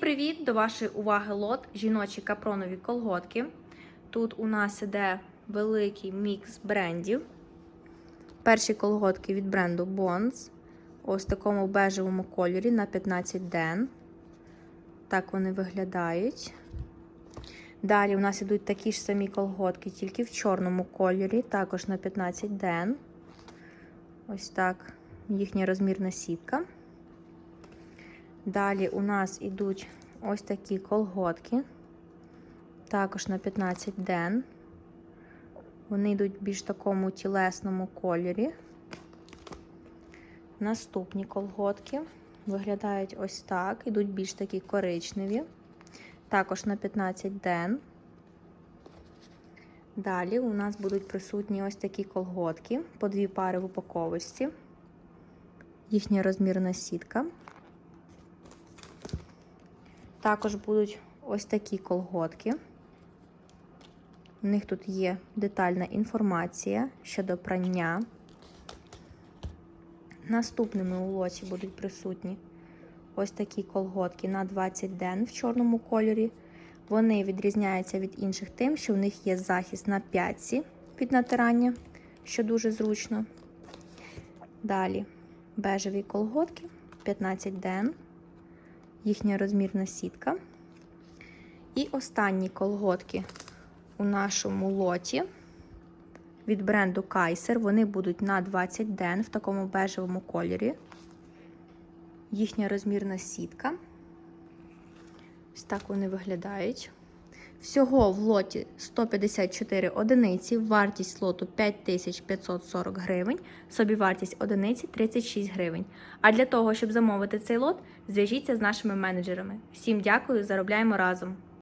привіт! До вашої уваги лот жіночі капронові колготки. Тут у нас іде великий мікс брендів. Перші колготки від бренду Bonds. Ось в такому бежевому кольорі на 15 ден. Так вони виглядають. Далі у нас ідуть такі ж самі колготки, тільки в чорному кольорі, також на 15 ден. Ось так їхня розмірна сітка. Далі у нас ідуть ось такі колготки, також на 15 ден. Вони йдуть в більш такому тілесному кольорі. Наступні колготки виглядають ось так, ідуть більш такі коричневі, також на 15 ден. Далі у нас будуть присутні ось такі колготки, по дві пари в упаковочці, їхня розмірна сітка. Також будуть ось такі колготки. У них тут є детальна інформація щодо прання. Наступними у лоті будуть присутні ось такі колготки на 20 ден в чорному кольорі. Вони відрізняються від інших тим, що в них є захист на п'ятці під натирання, що дуже зручно. Далі бежеві колготки 15 ден їхня розмірна сітка. І останні колготки у нашому лоті від бренду Kaiser. Вони будуть на 20 ден в такому бежевому кольорі. Їхня розмірна сітка. Ось так вони виглядають. Всього в лоті 154 одиниці, вартість лоту 5540 гривень, собівартість одиниці 36 гривень. А для того, щоб замовити цей лот, зв'яжіться з нашими менеджерами. Всім дякую, заробляємо разом!